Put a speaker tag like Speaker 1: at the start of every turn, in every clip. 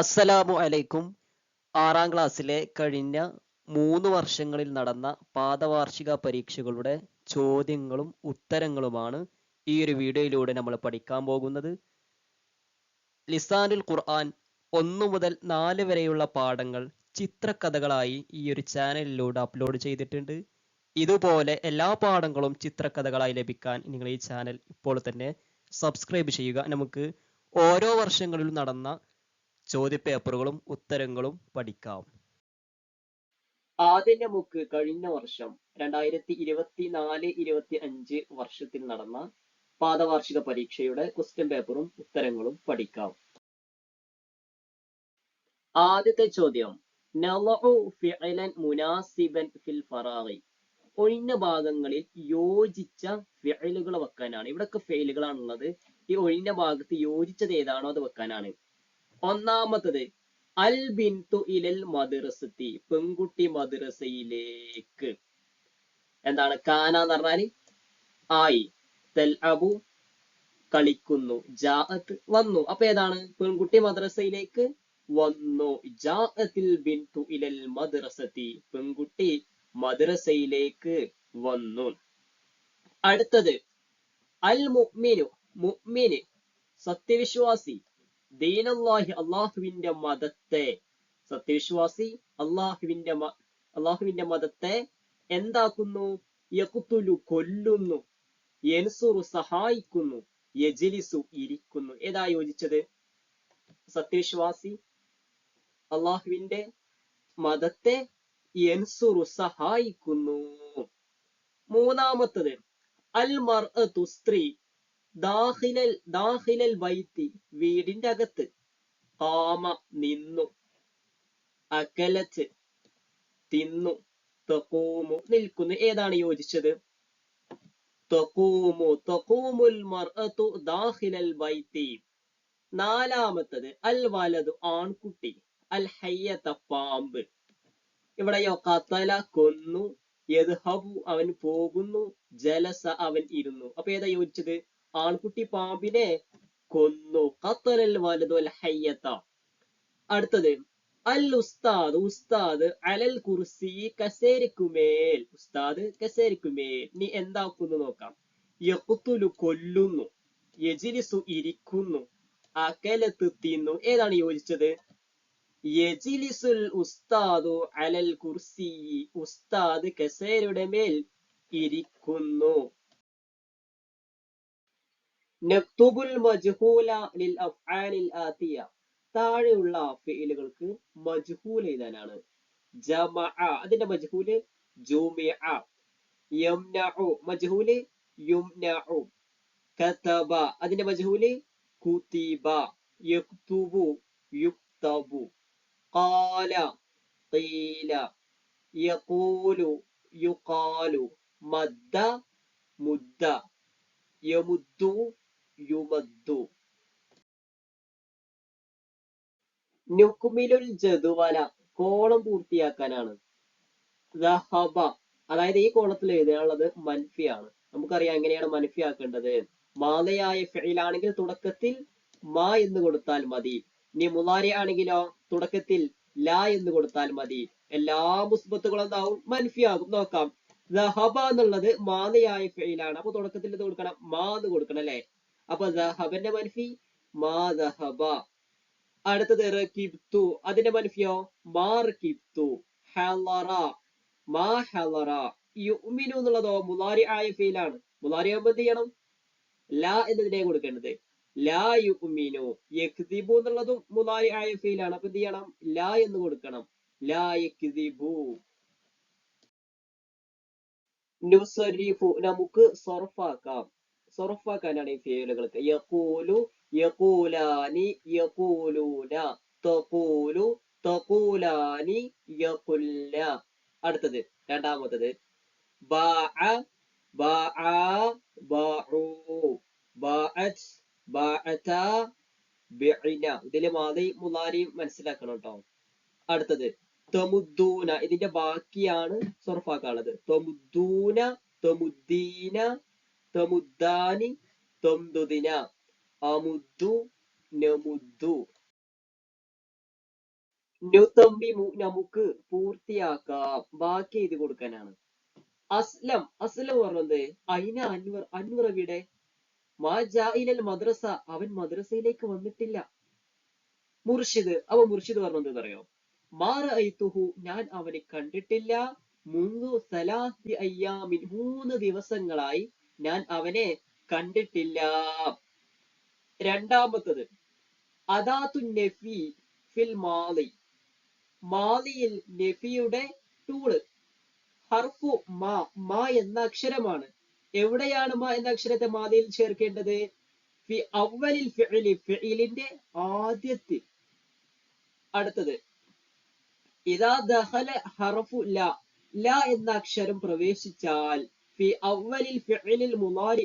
Speaker 1: അസ്സലാമു അലൈക്കും. ആറാം ക്ലാസ്സിലെ കഴിഞ്ഞ മൂന്ന് വർഷങ്ങളിൽ നടന്ന പാദവാർഷിക പരീക്ഷകളുടെ ചോദ്യങ്ങളും ഉത്തരങ്ങളുമാണ് ഈ ഒരു വീഡിയോയിലൂടെ നമ്മൾ പഠിക്കാൻ പോകുന്നത്. ലിസാനുൽ ഖുർആൻ ഒന്നു മുതൽ നാല് വരെയുള്ള പാഠങ്ങൾ ചിത്രകഥകളായി ഈ ഒരു ചാനലിലൂടെ അപ്ലോഡ് ചെയ്തിട്ടുണ്ട്. ഇതുപോലെ എല്ലാ പാഠങ്ങളും ചിത്രകഥകളായി ലഭിക്കാൻ നിങ്ങൾ ഈ ചാനൽ ഇപ്പോൾ തന്നെ സബ്സ്ക്രൈബ് ചെയ്യുക. നമുക്ക് ഓരോ വർഷങ്ങളിലും നടന്ന ചോദ്യപേപ്പറുകളും ഉത്തരങ്ങളും പഠിക്കാം. ആദ്യ നമുക്ക് കഴിഞ്ഞ വർഷം രണ്ടായിരത്തി ഇരുപത്തി നാല് ഇരുപത്തി അഞ്ച് വർഷത്തിൽ നടന്ന പാദവാർഷിക പരീക്ഷയുടെ ക്വസ്റ്റ്യൻ പേപ്പറും ഉത്തരങ്ങളും പഠിക്കാം. ആദ്യത്തെ ചോദ്യം. മുനാസിബൻ ഫിൽ ഒഴിഞ്ഞ ഭാഗങ്ങളിൽ യോജിച്ച ഫിഅലുകൾ വെക്കാനാണ്. ഇവിടൊക്കെ ഫെയിലുകളാണുള്ളത്. ഈ ഒഴിഞ്ഞ ഭാഗത്ത് യോജിച്ചത് ഏതാണോ അത് വെക്കാനാണ്. ഒന്നാമത്തത് അൽ ബിന്തു ഇലൽ മദ്രസത്തി പെൺകുട്ടി മദ്രസയിലേക്ക്. എന്താണ്? കാന എന്ന് പറഞ്ഞാൽ ആയി തെൽ അബു കളിക്കുന്നു ജാഅത്ത് വന്നു. അപ്പൊ ഏതാണ്? പെൺകുട്ടി മദ്രസയിലേക്ക് വന്നു. ജാഅത്തിൽ ബിന്തു ഇലൽ മദ്രസത്തി പെൺകുട്ടി മദ്രസയിലേക്ക് വന്നു. അടുത്തത് അൽ മുഅ്മിനു മുഅ്മിന് സത്യവിശ്വാസി ദീനല്ലാഹി അള്ളാഹുവിന്റെ മതത്തെ സത്യവിശ്വാസി അള്ളാഹുവിന്റെ അള്ളാഹുവിന്റെ മതത്തെ എന്താക്കുന്നു? യകുത്തുലു കൊല്ലുന്നു യൻസുറു സഹായിക്കുന്നു യജിലിസു ഇരിക്കുന്നു. ഏതാ യോജിച്ചത്? സത്യവിശ്വാസി അള്ളാഹുവിന്റെ മതത്തെ യൻസുറു സഹായിക്കുന്നു. മൂന്നാമത്തത് അൽ മർ സ്ത്രീ ദാഹിലൽ ദാഹിലൽ വൈത്തി വീടിന്റെ അകത്ത്. കാമ നിന്നു. അകലച്ച് തിന്നു. തൊക്കൂമു നിൽക്കുന്നു. ഏതാണ് യോജിച്ചത്? തൊക്കൂമു തൊക്കൂമുൽ മർഅതു ദാഹിലൽ വൈത്തി. നാലാമത്തത് അൽ വലതു ആൺകുട്ടി അൽ ഹയ്യത്ത പാമ്പ്. ഇവിടെയോ കത്തല കൊന്നു. യദ്ഹബു അവൻ പോകുന്നു. ജലസ അവൻ ഇരുന്നു. അപ്പൊ ഏതാ യോജിച്ചത്? ആൺകുട്ടി പാമ്പിനെ കൊന്നു. ഖത്തലൽ വലതു ഹയ്യത്ത. അടുത്തത് അൽ ഉസ്താദ്. ഉസ്താദ് അലൽ കുർസി കസേരിക്കുമേൽ ഉസ്താദ് കസേരിക്കുമേൽ നീ എന്താക്കുന്നു നോക്കാം. യക്കുത്തുലു കൊല്ലുന്നു. യജിലിസു ഇരിക്കുന്നു. അകലത്ത് തിന്നു. ഏതാണ് യോജിച്ചത്? യജിലിസുൽ ഉസ്താദു അലൽ കുർസി. ഉസ്താദ് കസേരയുടെ മേൽ ഇരിക്കുന്നു. നക്തുബുൽ മജ്ഹൂല ലിൽ അഫ്ആലിൽ ആതിയ. താഴെയുള്ള ഫീലുകൾക്ക് മജ്ഹൂൽ എഴുതാനാണ്. ജമഅ അതിന്റെ മജ്ഹൂൽ ജുമിഅ. യംനഉ മജ്ഹൂൽ യുംനഉ. കതബ അതിന്റെ മജ്ഹൂൽ കുതിബ. യക്തുബു യുക്തബു. ഖാല ഖീല. യഖൂലു യുഖാലു. മദ്ദ മുദ്ദ. യമുദ്ദു യുമദ്ദു നുക്മിലുൽ ജദുവല കോളം പൂർത്തിയാക്കാനാണ്. ദഹബ അതായത് ഈ കോളത്തിൽ എഴുതാനുള്ളത് മൻഫിയാണ്. നമുക്കറിയാം എങ്ങനെയാണ് മൻഫിയാക്കേണ്ടത്. മാലയായ ഫെയിലാണെങ്കിൽ തുടക്കത്തിൽ മാ എന്ന് കൊടുത്താൽ മതി. ഇനി മുലാരി ആണെങ്കിലോ തുടക്കത്തിൽ ലാ എന്ന് കൊടുത്താൽ മതി. എല്ലാ മുസ്ബത്തുകളും എന്താവും മൻഫിയാകും. നോക്കാം. ദഹബ എന്നുള്ളത് മാലയായ ഫെയിലാണ്. അപ്പൊ തുടക്കത്തിൽ ഇത് കൊടുക്കണം. മാ എന്ന് കൊടുക്കണം അല്ലെ? അപ്പൊ ദഹബന്റെ മൻഫി മാ ദഹബ. അടുത്തത് റകിബ്തു അതിന്റെ മൻഫിയോ മാ റകിബ്തു ഹലറ മാ ഹലറ യുമിനു എന്നുള്ളതോ മുലാരി ആയ ഫീലാണ്. മുലാരി ആകുമ്പോൾ എന്ത് ചെയ്യണം? ലാ എന്നതിനെ കൊടുക്കേണ്ടത്. ലാ യുമിനു യക്തിബു എന്നുള്ളതും മുലാരി ആയ ഫീലാണ്. അപ്പൊ എന്ത് ചെയ്യണം? ലാ എന്ന് കൊടുക്കണം. ലാ യക്തിബു നുസരിഫു. നമുക്ക് സൊറഫാക്കാം സൊറഫാക്കാനാണ് ഈ ഫേലുകൾക്ക് യഖൂലു യഖൂലാനി യകൂലൂന തഖൂലു തഖൂലാനി യകുല്ല അടുത്തത്. രണ്ടാമത്തത്. ബാഅ ബാഅ ബാഉ. ബാഅത് ബാഅത ബിഇന. ഇതിലെ മാതി മുലാരി മനസ്സിലാക്കണം ട്ടോ. അടുത്തത്. തമുദ്ദൂന. ഇതിന്റെ ബാക്കിയാണ് സൊറഫാക്കാനുള്ളത് തമുദ്ദൂന തമുദ്ദീന തമുദ്ദാനി അമുദ്ദു നമുദ്ദു നമുക്ക് പൂർത്തിയാക്കാം. ബാക്കി എഴുതി കൊടുക്കാനാണ്. അസ്ലം അസ്ലം പറഞ്ഞത് അയിന അൻവർ മാ മദ്രസ. അവൻ മദ്രസയിലേക്ക് വന്നിട്ടില്ല. മുർഷിദ് അവ മുർഷിദ് പറഞ്ഞത് മാറ ഐതുഹു ഞാൻ അവനെ കണ്ടിട്ടില്ല. മുൻദു സലാസി അയ്യാമിൻ മൂന്ന് ദിവസങ്ങളായി ഞാൻ അവനെ കണ്ടിട്ടില്ല. രണ്ടാമത്തത് അദാത്തു നഫി ഫിൽ മാലി മാലിയിൽ നഫിയുടെ ടൂൾ ഹർഫു മാ മാ എന്ന അക്ഷരമാണ്. എവിടെയാണ് മാ എന്ന അക്ഷരത്തെ മാലിയിൽ ചേർക്കേണ്ടത്? ഫി അവലിൽ ഫിഇലി ഫിഇലിന്റെ ആദ്യത്തിൽ. അടുത്തത് ഇതാ ദഹല ഹർഫു ല ല എന്ന അക്ഷരം പ്രവേശിച്ചാൽ ഫി അവലിൽ ഫിഇലിൽ മുലാരി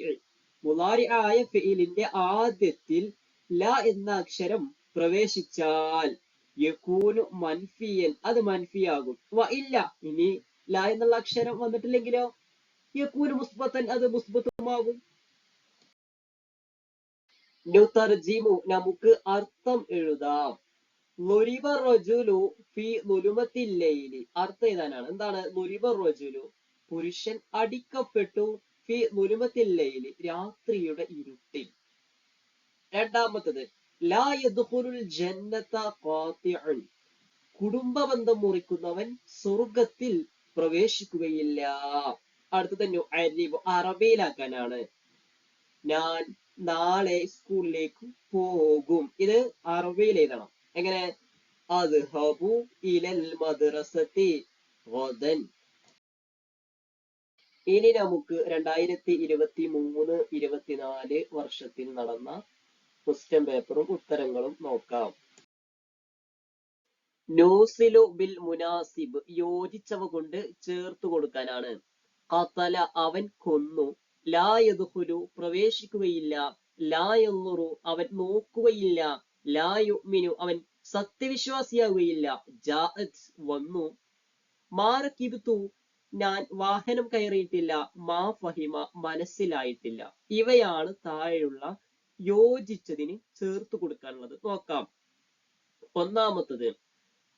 Speaker 1: മുലാരി ആയ ഫിഇലിന്റെ ആദ്യത്തിൽ ല എന്ന അക്ഷരം പ്രവേശിച്ചാൽ യകൂനു മൻഫിയൻ അത് മൻഫിയാകും. വ ഇല്ല ഇനി ല എന്നുള്ള അക്ഷരം വന്നിട്ടില്ലെങ്കിലോ? യകൂനു മുസ്ബത്തൻ അത് മുസ്ബത്തുമാകും. നുതർജിമു നമുക്ക് അർത്ഥം എഴുതാം. നുരിബ റജുലു ഫി നുലുമത്തിൽ ലൈലി. അർത്ഥം എഴുതാനാണ് എന്താണ്? നുരിബ റജുലു പുരുഷൻ അടിക്കപ്പെട്ടു ഫി രാത്രിയുടെ ഇരുട്ടിൽ. രണ്ടാമത്തത് ലാ ജന്നത കുടുംബബന്ധം മുറിക്കുന്നവൻ സ്വർഗത്തിൽ പ്രവേശിക്കുകയില്ല. അടുത്തത് അറബിയിലാക്കാനാണ്. ഞാൻ നാളെ സ്കൂളിലേക്ക് പോകും. ഇത് അറബിയിൽ എഴുതണം. എങ്ങനെ? അദ്ഹബു ഇലൽ മദ്രസത്തി ഇനി നമുക്ക് രണ്ടായിരത്തി ഇരുപത്തി മൂന്ന് ഇരുപത്തിനാല് വർഷത്തിൽ നടന്ന ക്വസ്റ്റ്യൻ പേപ്പറും ഉത്തരങ്ങളും നോക്കാം. നോസിലു ബിൽ മുനാസിബ് യോജിച്ചവ കൊണ്ട് ചേർത്ത് കൊടുക്കാനാണ്. ഖതല അവൻ കൊന്നു. ലാ യദ്ഖുലു പ്രവേശിക്കുകയില്ല. ലാ യൻളുറു അവൻ നോക്കുകയില്ല. ലാ യുമിനു അവൻ സത്യവിശ്വാസിയാവുകയില്ല. ജാഅത് വന്നു. മാറക്കിബിത്തു ഞാൻ വാഹനം കയറിയിട്ടില്ല മാ ഫഹിമ മനസ്സിലായിട്ടില്ല. ഇവയാണ് താഴെയുള്ള യോജിച്ചതിന് ചേർത്ത് കൊടുക്കാനുള്ളത്. നോക്കാം. ഒന്നാമത്തത്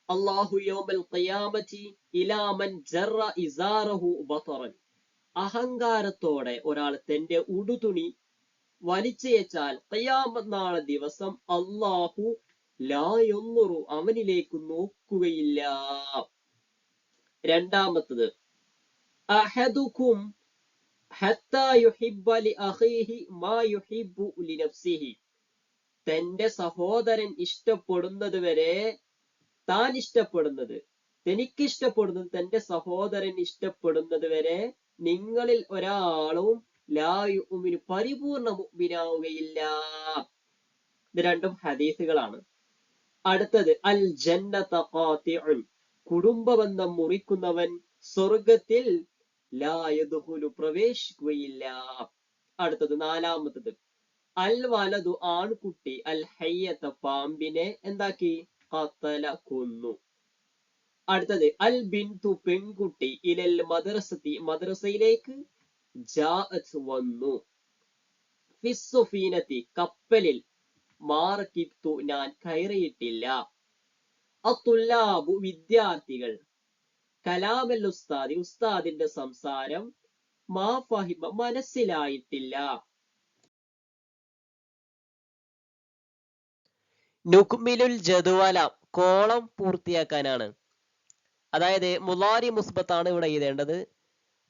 Speaker 1: അള്ളാഹു യൗമൽ ഖിയാമത്തി ഇലാമൻ ഇസാറഹു ബസറൻ അഹങ്കാരത്തോടെ ഒരാൾ തന്റെ ഉടുതുണി വലിച്ചയച്ചാൽ ഖിയാമത്ത് നാളെ ദിവസം അള്ളാഹു ലായൊന്നുറു അവനിലേക്ക് നോക്കുകയില്ല. രണ്ടാമത്തത് നഫ്സിഹി തന്റെ സഹോദരൻ ഇഷ്ടപ്പെടുന്നത് വരെ താൻ ഇഷ്ടപ്പെടുന്നത്. തനിക്ക് ഇഷ്ടപ്പെടുന്നത് തന്റെ സഹോദരൻ ഇഷ്ടപ്പെടുന്നത് വരെ നിങ്ങളിൽ ഒരാളും ലായുമിന് പരിപൂർണ മുഅ്മിനാവുകയില്ല. ഇത് രണ്ടും ഹദീസുകളാണ്. അടുത്തത് അൽ ജന്നത ഖാതിഉൻ. കുടുംബ ബന്ധം മുറിക്കുന്നവൻ സ്വർഗത്തിൽ ലാ യദ്ഖുലു പ്രവേശിക്കുകയില്ല. അടുത്തത് നാലാമത്തത്. അൽ വലതു ആൺകുട്ടി അൽ ഹയ്യത്ത പാമ്പിനെ എന്താക്കി? കത്തല കൊന്നു അടുത്തത് അൽ ബിന്തു പെൺകുട്ടി ഇലൽ മദ്രസത്തി മദ്രസയിലേക്ക് ജാഅത്ത് വന്നു. ഫിസ്സുഫീനത്തി കപ്പലിൽ മാറക്കിത്തു ഞാൻ കയറിയിട്ടില്ല. അത്തുല്ലാബു വിദ്യാർത്ഥികൾ കലാമൽ ഉസ്താദി ഉസ്താദിന്റെ സംസാരം മാ ഫഹിമ മനസ്സിലായിട്ടില്ല. നുക്മിലുൽ ജദുവല കോളം പൂർത്തിയാക്കാനാണ്. അതായത് മുലാരി മുസ്ബത്താണ് ഇവിടെ എഴുതേണ്ടത്.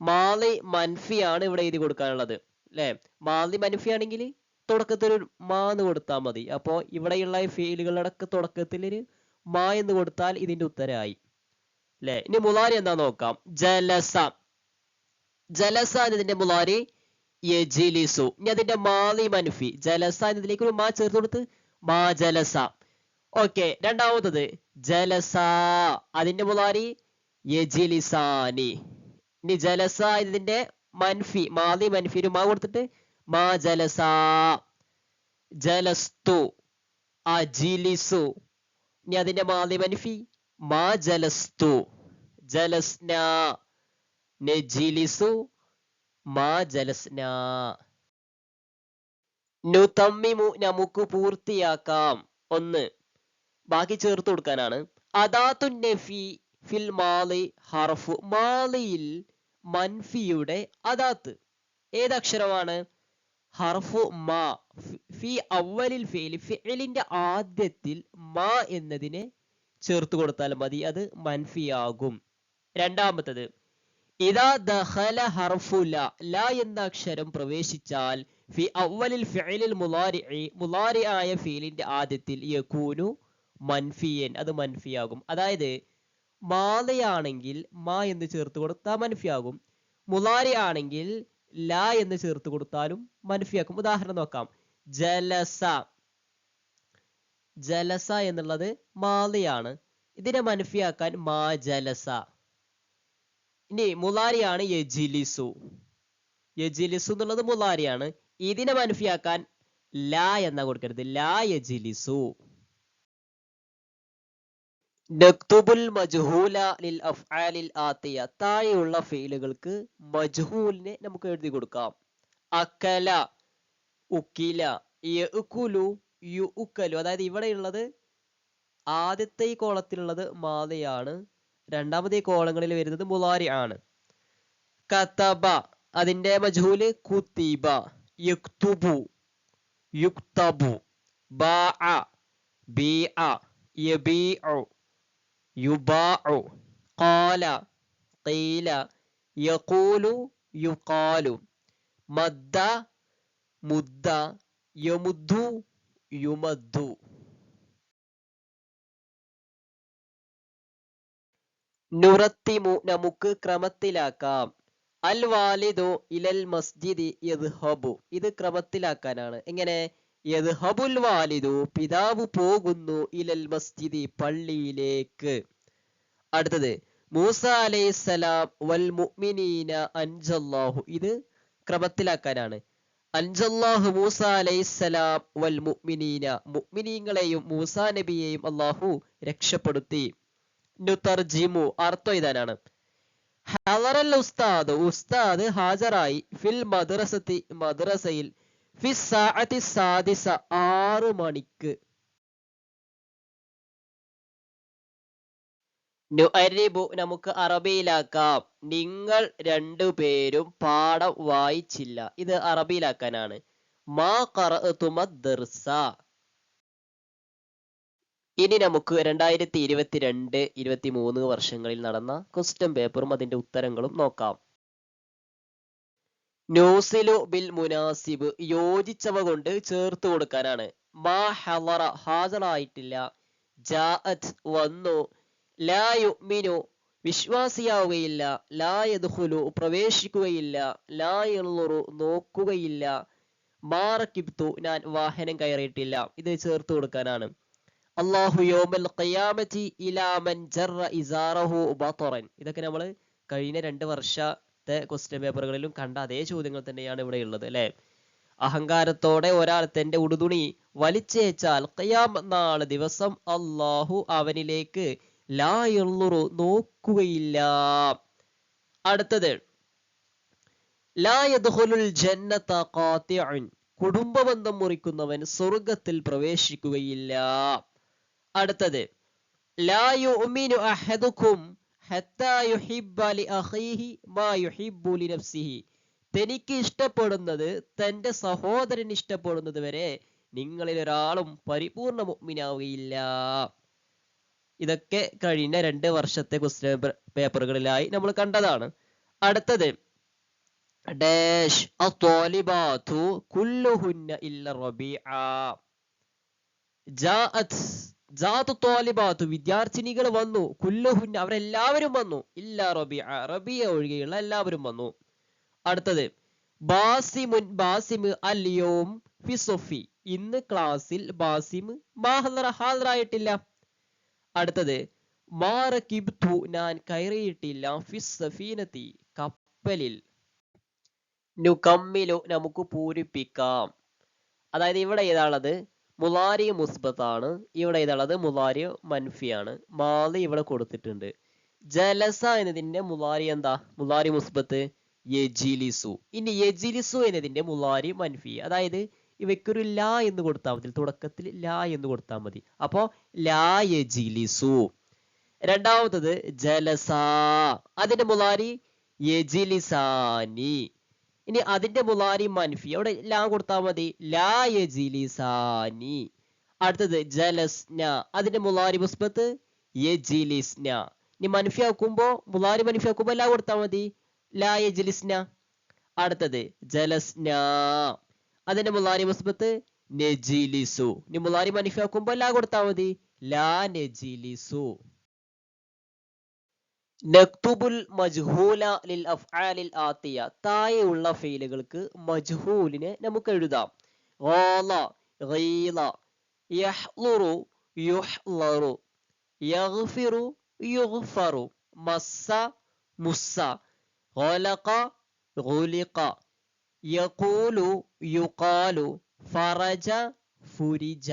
Speaker 1: മാലി മൻഫിയാണ് ഇവിടെ എഴുതി കൊടുക്കാനുള്ളത്. അല്ലെ മാലി മൻഫി ആണെങ്കിൽ തുടക്കത്തിൽ ഒരു മാ എന്ന് കൊടുത്താൽ മതി. അപ്പോൾ ഇവിടെയുള്ള ഈ ഫീലുകളുടെ തുടക്കത്തിൽ ഒരു മാ എന്ന് കൊടുത്താൽ ഇതിന്റെ ഉത്തരമായി. അല്ലെ ഇനി മുലാരി എന്താ നോക്കാം? ജലസ. ജലസ എന്നതിന്റെ മുലാരി യജിലിസു. ഇനി അതിന്റെ മാലി മൻഫി ജലസ എന്നതിലേക്ക് ഒരു മാ ചേർത്ത് കൊടുത്ത് മാ ജലസ. ഓക്കെ രണ്ടാമത്തത് ജലസ. അതിന്റെ മുലാരി യജിലിസാനി. ഇനി ജലസ ഇതിന്റെ മൻഫി മാലി മൻഫി ഒരു മാ കൊടുത്തിട്ട് മാ ജലസ. ജലസ്തു. അജിലിസു. ഇനി അതിന്റെ മാലി മൻഫി മാ ജലസ്തു. ജലസ്ന നജിലിസു മാ ജലസ്ന. നുതമ്മിമു നമുക്ക് പൂർത്തിയാക്കാം. ഒന്ന് ബാക്കി ചേർത്ത് കൊടുക്കാനാണ്. അദാത്തു നഫി ഫിൽ മാലി ഹർഫു. മാലിയിൽ മൻഫിയുടെ അദാത്ത്. ഏതക്ഷരമാണ്? ഹർഫു മാ. ഫി അവലിൽ ഫിൽ ഫെയിലിന്റെ ആദ്യത്തിൽ മാ എന്നതിനെ ചേർത്ത് കൊടുത്താൽ മതി. അത് മൻഫിയാകും. രണ്ടാമത്തത് ഇതാ ദഹല ഹർഫു ല എന്ന അക്ഷരം പ്രവേശിച്ചാൽ ഫി അവലിൽ ഫിലിൽ മുലാരി മുലാരി ആയ ഫീലിന്റെ ആദ്യത്തിൽ യകൂനു മൻഫിയൻ അത് മൻഫിയാകും. അതായത് മാലയാണെങ്കിൽ മാ എന്ന് ചേർത്ത് കൊടുത്താൽ മൻഫിയാകും. മുലാരി ആണെങ്കിൽ ല എന്ന് ചേർത്ത് കൊടുത്താലും മൻഫിയാക്കും. ഉദാഹരണം നോക്കാം. ജലസ ജലസ എന്നുള്ളത് മാലയാണ്. ഇതിനെ മൻഫിയാക്കാൻ മാ ജലസ. ഇനി മുലാരിയാണ് യജിലിസു യജിലിസു എന്നുള്ളത് മുലാരിയാണ് ഇതിനെ മൻഫിയാക്കാൻ ല എന്ന കൊടുക്കരുത്. ലാ യജിലിസു നക്തുബുൽ മജ്ഹൂല ലിൽ അഫ്ആലിൽ ആത്തിയ. താഴെയുള്ള ഫെയിലുകൾക്ക് മജ്ഹൂലിനെ നമുക്ക് എഴുതി കൊടുക്കാം. അക്കല ഉക്കില യഉകുലു യുഉക്കലു അതായത് ഇവിടെയുള്ളത് ആദ്യത്തെ ഈ കോളത്തിലുള്ളത് മാതയാണ്. രണ്ടാമത്തെ ഈ കോളങ്ങളിൽ വരുന്നത് മുലാരി ആണ്. കതബ അതിന്റെ മജ്ഹൂൽ കുത്തിബ യക്തുബു യുക്തബു ബാഅ ബിഅ യബീഉ യുബാഉ ഖാല ഖീല യഖൂലു യുഖാലു മദ്ദ മുദ്ദ യമുദ്ദു യുമദ്ദു. നുറത്തിമു നമുക്ക് ക്രമത്തിലാക്കാം. അൽ വാലിദു ഇലൽ മസ്ജിദി യദ്ഹബു. ഇത് ക്രമത്തിലാക്കാനാണ്. എങ്ങനെ? യദ്ഹബുൽ വാലിദു പിതാവ് പോകുന്നു ഇലൽ മസ്ജിദി പള്ളിയിലേക്ക്. അടുത്തത് മൂസ അലൈഹിസ്സലാം വൽ മുഅ്മിനീന അൻജല്ലാഹു. ഇത് ക്രമത്തിലാക്കാനാണ്. അൻജല്ലാഹു മൂസ അലൈഹിസ്സലാം വൽ മുഅ്മിനീന. മുഅ്മിനീങ്ങളെയും മൂസ നബിയെയും അല്ലാഹു രക്ഷപ്പെടുത്തി. നുതർജിമു അർത്ഥം ഇതാനാണ് ഹലറൽ ഉസ്താദ് ഉസ്താദ് ഹാജറായി ഫിൽ മദ്രസത്തി മദ്രസയിൽ ഫി സാഅത്തി സാദിസ ആറ് മണിക്ക്. നുഅരിബു നമുക്ക് അറബിയിലാക്കാം. നിങ്ങൾ രണ്ടുപേരും പാഠം വായിച്ചില്ല. ഇത് അറബിയിലാക്കാനാണ്. മാ ഖറഅതു മദ്ദർസ ഇനി നമുക്ക് രണ്ടായിരത്തി ഇരുപത്തിരണ്ട് ഇരുപത്തി മൂന്ന് വർഷങ്ങളിൽ നടന്ന ക്വസ്റ്റ്യൻ പേപ്പറും അതിന്റെ ഉത്തരങ്ങളും നോക്കാം. ന്യൂസിലു ബിൽ മുനാസിബ് യോജിച്ചവ കൊണ്ട് ചേർത്ത് കൊടുക്കാനാണ്. മാ ഹലറ ഹാജറായിട്ടില്ല. ജാഅത് വന്നു. ലാ മിനു വിശ്വാസിയാവുകയില്ല. ലാ പ്രവേശിക്കുകയില്ല. ലാ യൻളുറു നോക്കുകയില്ല. മാറക്കിബ്തു ഞാൻ വാഹനം കയറിയിട്ടില്ല. ഇത് ചേർത്ത് കൊടുക്കാനാണ്. അള്ളാഹു ഇസാറഹു ഇതൊക്കെ നമ്മൾ കഴിഞ്ഞ രണ്ട് വർഷത്തെ ക്വസ്റ്റ്യൻ പേപ്പറുകളിലും കണ്ട അതേ ചോദ്യങ്ങൾ തന്നെയാണ് ഇവിടെ ഉള്ളത് അല്ലെ? അഹങ്കാരത്തോടെ ഒരാൾ തന്റെ ഉടുതുണി വലിച്ചേച്ചാൽ ഖയാം നാൾ ദിവസം അള്ളാഹു അവനിലേക്ക് ലാ യൻളുറു നോക്കുകയില്ല. അടുത്തത് ലാ യദ്ഖുലുൽ ജന്നത ഖാതിഉൻ കുടുംബബന്ധം മുറിക്കുന്നവൻ സ്വർഗത്തിൽ പ്രവേശിക്കുകയില്ല. അടുത്തത്. തനിക്ക് ഇഷ്ടപ്പെടുന്നത് തന്റെ സഹോദരൻ ഇഷ്ടപ്പെടുന്നത് വരെ നിങ്ങളിൽ ഒരാളും പരിപൂർണ മുഗ്മിനാവുകയില്ല ഇതൊക്കെ കഴിഞ്ഞ രണ്ട് വർഷത്തെ ക്വസ്റ്റ്യൻ പേപ്പറുകളിലായി നമ്മൾ കണ്ടതാണ്. അടുത്തത്. ഡാഷ് കുല്ലുഹുന്ന ഇല്ല റബീഅ ജാഅത് ജാഅത്ത് തോലിബാത്തു വിദ്യാർത്ഥിനികൾ വന്നു. കുല്ലുഹുന്ന അവരെല്ലാവരും വന്നു. ഇല്ല റബിയ റബിയ ഒഴികെയുള്ള എല്ലാവരും വന്നു. അടുത്തത് ബാസിമുൻ ബാസിമ് അലിയോം ഫിസൊഫി ഇന്ന് ക്ലാസ്സിൽ ബാസിം മാഹദറ ഹാജറായിട്ടില്ല അടുത്തത് മാറ കിബ്തു ഞാൻ കയറിയിട്ടില്ല. ഫിസഫീനത്തി സഫീനത്തി കപ്പലിൽ. നുകമ്മിലു നമുക്ക് പൂരിപ്പിക്കാം. അതായത് ഇവിടെ ഏതാണത്? മുലാരി മുസ്ബത്താണ്. ഇവിടെ ഇതുള്ളത് മുലാരി മൻഫിയാണ്. മാലി ഇവിടെ കൊടുത്തിട്ടുണ്ട്. ജലസ എന്നതിന്റെ മുലാരി എന്താ? മുലാരി മുസ്ബത്ത്. യജിലിസു. ഇനി യജിലിസു എന്നതിന്റെ മുലാരി മൻഫി. അതായത് ഇവയ്ക്കൊരു ലാ എന്ന് കൊടുത്താൽ മതി. തുടക്കത്തിൽ ലാ എന്ന് കൊടുത്താൽ മതി. അപ്പോ ലാ യജിലിസു. രണ്ടാമത്തത് ജലസ. അതിന്റെ മുലാരി യജിലിസാനി. ഇനി അതിന്റെ മുലാരി മൻഫി. അവിടെ ലാ കൊടുത്താൽ മതി. ലാ യജിലിസാനി അടുത്തത് ജലസ്ന. അതിന്റെ മുലാരി മുസ്ബത്ത് യജിലിസ്ന. ഇനി മൻഫി ആക്കുമ്പോ മുലാരി മൻഫി ആക്കുമ്പോ ലാ കൊടുത്താൽ മതി. ലാ യജിലിസ്ന. അടുത്തത് ജലസ്ന. അതിന്റെ മുലാരി മുസ്ബത്ത് നെജിലിസു. ഇനി മുലാരി മൻഫി ആക്കുമ്പോ ലാ കൊടുത്താൽ മതി. ലാ നെജിലിസു. നക്തുബുൽ മജ്ഹൂല ലിൽ അഫ്ആലിൽ ആത്തിയ. താഴെയുള്ള ഫെയിലുകൾക്ക് മജ്ഹൂലിനെ നമുക്ക് എഴുതാം. ഗാല ഗീല യഹ്ലുറു യുഹ്ലറു യഗ്ഫിറു യുഗ്ഫറു മസ്സ മുസ്സ. ഖുലിഖ. യഖൂലു യുഖാലു ഫറജ ഫുരിജ.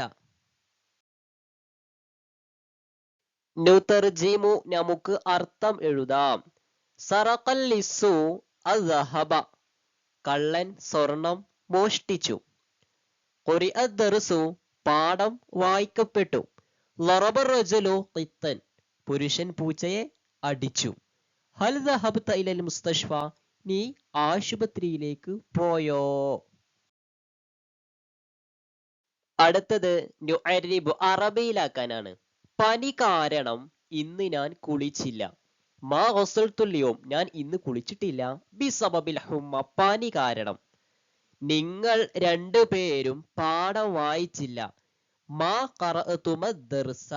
Speaker 1: നുതർജിമു നമുക്ക് അർത്ഥം എഴുതാം. സറഖൽ ലിസു അസ്ഹബ. കള്ളൻ സ്വർണം മോഷ്ടിച്ചു. ഖുരിഅ ദർസു പാഠം വായിക്കപ്പെട്ടു. ലറബ റജലു ഖിത്തൻ. പുരുഷൻ പൂച്ചയെ അടിച്ചു. ഹൽ ദഹബ്ത ഇലൽ മുസ്തഷ്ഫ നീ ആശുപത്രിയിലേക്ക് പോയോ? അടുത്തത് അറബിയിലാക്കാനാണ്. പനി കാരണം ഇന്ന് ഞാൻ കുളിച്ചില്ല. മാ ഹൊസൽത്തുല്യവും ഞാൻ ഇന്ന് കുളിച്ചിട്ടില്ല. ബി സബബിൽ ഹുമ്മ പനി കാരണം. നിങ്ങൾ രണ്ടുപേരും പാഠം വായിച്ചില്ല. മാ ഖറഅതുമ ദർസ